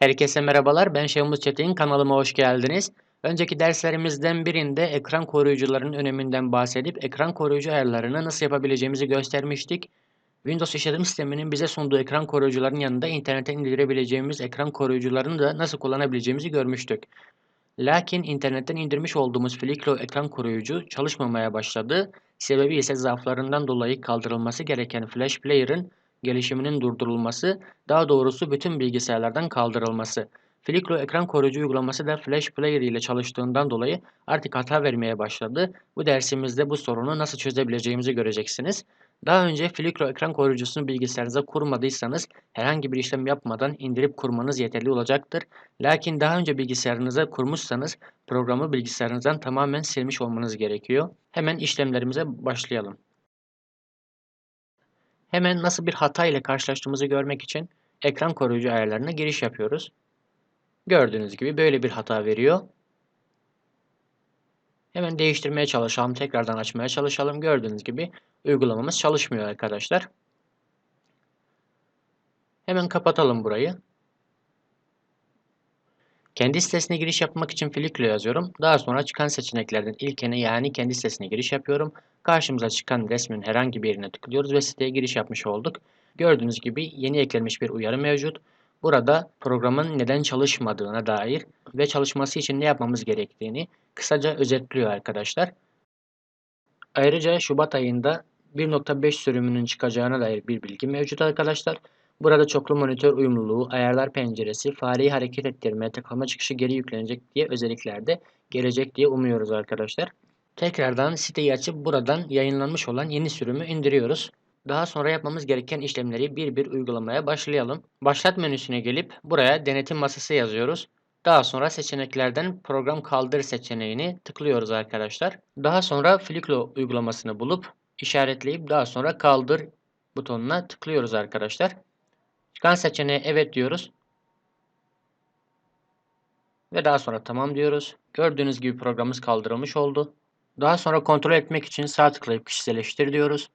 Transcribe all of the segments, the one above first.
Herkese merhabalar, ben Şehmuz Çetin, kanalıma hoş geldiniz. Önceki derslerimizden birinde ekran koruyucuların öneminden bahsedip ekran koruyucu ayarlarını nasıl yapabileceğimizi göstermiştik. Windows işletim sisteminin bize sunduğu ekran koruyucuların yanında internetten indirebileceğimiz ekran koruyucularını da nasıl kullanabileceğimizi görmüştük. Lakin internetten indirmiş olduğumuz Flickr ekran koruyucu çalışmamaya başladı. Sebebi ise zaaflarından dolayı kaldırılması gereken Flash Player'ın gelişiminin durdurulması, daha doğrusu bütün bilgisayarlardan kaldırılması. Flickr ekran koruyucu uygulaması da Flash Player ile çalıştığından dolayı artık hata vermeye başladı. Bu dersimizde bu sorunu nasıl çözebileceğimizi göreceksiniz. Daha önce Flickr ekran koruyucusunu bilgisayarınıza kurmadıysanız herhangi bir işlem yapmadan indirip kurmanız yeterli olacaktır. Lakin daha önce bilgisayarınıza kurmuşsanız programı bilgisayarınızdan tamamen silmiş olmanız gerekiyor. Hemen işlemlerimize başlayalım. Hemen nasıl bir hata ile karşılaştığımızı görmek için ekran koruyucu ayarlarına giriş yapıyoruz. Gördüğünüz gibi böyle bir hata veriyor. Hemen değiştirmeye çalışalım. Tekrardan açmaya çalışalım. Gördüğünüz gibi uygulamamız çalışmıyor arkadaşlar. Hemen kapatalım burayı. Kendi sitesine giriş yapmak için Flickr yazıyorum. Daha sonra çıkan seçeneklerden ilkine yani kendi sitesine giriş yapıyorum. Karşımıza çıkan resmin herhangi bir yerine tıklıyoruz ve siteye giriş yapmış olduk. Gördüğünüz gibi yeni eklenmiş bir uyarı mevcut. Burada programın neden çalışmadığına dair ve çalışması için ne yapmamız gerektiğini kısaca özetliyor arkadaşlar. Ayrıca Şubat ayında 1.5 sürümünün çıkacağına dair bir bilgi mevcut arkadaşlar. Burada çoklu monitör uyumluluğu, ayarlar penceresi, fareyi hareket ettirme, tıklama çıkışı geri yüklenecek diye özellikler de gelecek diye umuyoruz arkadaşlar. Tekrardan siteyi açıp buradan yayınlanmış olan yeni sürümü indiriyoruz. Daha sonra yapmamız gereken işlemleri bir bir uygulamaya başlayalım. Başlat menüsüne gelip buraya denetim masası yazıyoruz. Daha sonra seçeneklerden program kaldır seçeneğini tıklıyoruz arkadaşlar. Daha sonra Flicklo uygulamasını bulup işaretleyip daha sonra kaldır butonuna tıklıyoruz arkadaşlar. Çıkan seçeneğe evet diyoruz. Ve daha sonra tamam diyoruz. Gördüğünüz gibi programımız kaldırılmış oldu. Daha sonra kontrol etmek için sağ tıklayıp kişiselleştir diyoruz.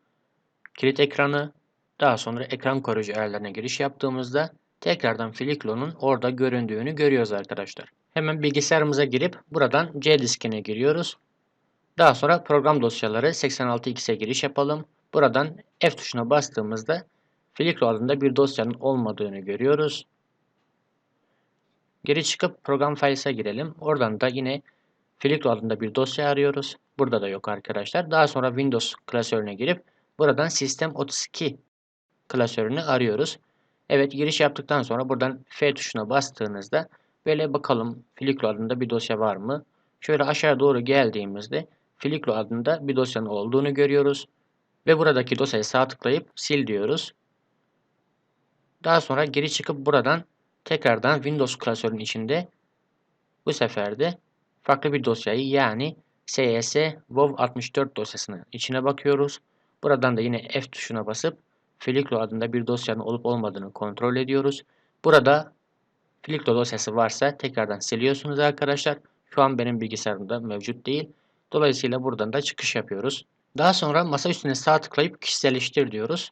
Kilit ekranı, daha sonra ekran koruyucu ayarlarına giriş yaptığımızda tekrardan Flicklo'nun orada göründüğünü görüyoruz arkadaşlar. Hemen bilgisayarımıza girip buradan C diskine giriyoruz. Daha sonra program dosyaları 86x'e giriş yapalım. Buradan F tuşuna bastığımızda Flickr adında bir dosyanın olmadığını görüyoruz. Geri çıkıp program files'e girelim. Oradan da yine Flickr adında bir dosya arıyoruz. Burada da yok arkadaşlar. Daha sonra Windows klasörüne girip buradan System 32 klasörünü arıyoruz. Evet giriş yaptıktan sonra buradan F tuşuna bastığınızda böyle bakalım Flickr adında bir dosya var mı? Şöyle aşağı doğru geldiğimizde Flickr adında bir dosyanın olduğunu görüyoruz. Ve buradaki dosyayı sağ tıklayıp sil diyoruz. Daha sonra geri çıkıp buradan tekrardan Windows klasörünün içinde bu sefer de farklı bir dosyayı yani CS WoW 64 dosyasını içine bakıyoruz. Buradan da yine F tuşuna basıp Flickr adında bir dosyanın olup olmadığını kontrol ediyoruz. Burada Flickr dosyası varsa tekrardan siliyorsunuz arkadaşlar. Şu an benim bilgisayarımda mevcut değil. Dolayısıyla buradan da çıkış yapıyoruz. Daha sonra masa üstüne sağ tıklayıp kişiselleştir diyoruz.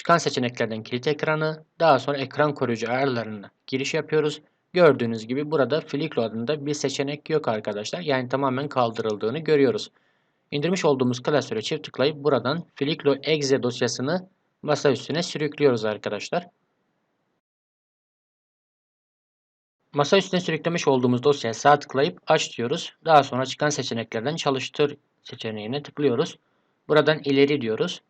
Çıkan seçeneklerden kilit ekranı, daha sonra ekran koruyucu ayarlarına giriş yapıyoruz. Gördüğünüz gibi burada Flickr adında bir seçenek yok arkadaşlar. Yani tamamen kaldırıldığını görüyoruz. İndirmiş olduğumuz klasöre çift tıklayıp buradan Flickr exe dosyasını masa üstüne sürüklüyoruz arkadaşlar. Masa üstüne sürüklemiş olduğumuz dosyaya sağ tıklayıp aç diyoruz. Daha sonra çıkan seçeneklerden çalıştır seçeneğine tıklıyoruz. Buradan ileri diyoruz.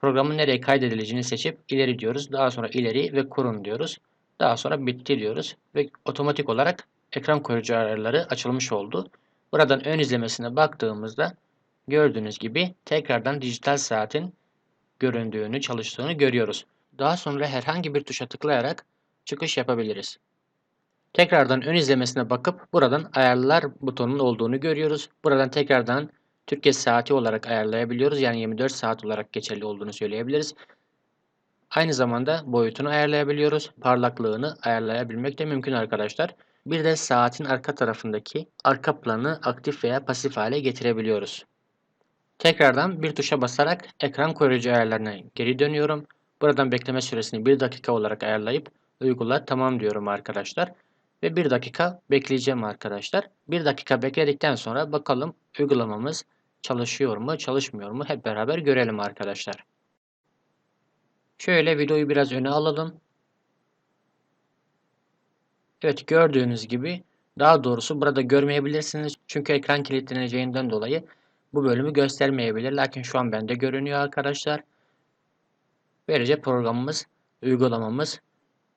Programın nereye kaydedileceğini seçip ileri diyoruz. Daha sonra ileri ve kurun diyoruz. Daha sonra bitti diyoruz. Ve otomatik olarak ekran koruyucu ayarları açılmış oldu. Buradan ön izlemesine baktığımızda gördüğünüz gibi tekrardan dijital saatin göründüğünü, çalıştığını görüyoruz. Daha sonra herhangi bir tuşa tıklayarak çıkış yapabiliriz. Tekrardan ön izlemesine bakıp buradan ayarlar butonunun olduğunu görüyoruz. Buradan tekrardan Türkiye saati olarak ayarlayabiliyoruz. Yani 24 saat olarak geçerli olduğunu söyleyebiliriz. Aynı zamanda boyutunu ayarlayabiliyoruz. Parlaklığını ayarlayabilmek de mümkün arkadaşlar. Bir de saatin arka tarafındaki arka planı aktif veya pasif hale getirebiliyoruz. Tekrardan bir tuşa basarak ekran koruyucu ayarlarına geri dönüyorum. Buradan bekleme süresini 1 dakika olarak ayarlayıp uygula tamam diyorum arkadaşlar. Ve bir dakika bekleyeceğim arkadaşlar. Bir dakika bekledikten sonra bakalım uygulamamız çalışıyor mu çalışmıyor mu hep beraber görelim arkadaşlar. Şöyle videoyu biraz öne alalım. Evet gördüğünüz gibi daha doğrusu burada görmeyebilirsiniz. Çünkü ekran kilitleneceğinden dolayı bu bölümü göstermeyebilir. Lakin şu an bende görünüyor arkadaşlar. Böylece programımız, uygulamamız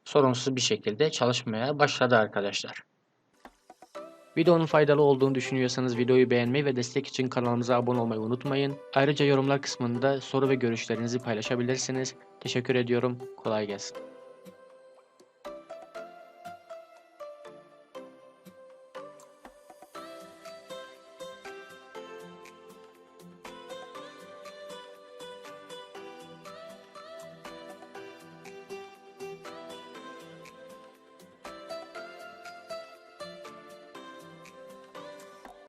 sorunsuz bir şekilde çalışmaya başladı arkadaşlar. Videonun faydalı olduğunu düşünüyorsanız videoyu beğenmeyi ve destek için kanalımıza abone olmayı unutmayın. Ayrıca yorumlar kısmında soru ve görüşlerinizi paylaşabilirsiniz. Teşekkür ediyorum. Kolay gelsin.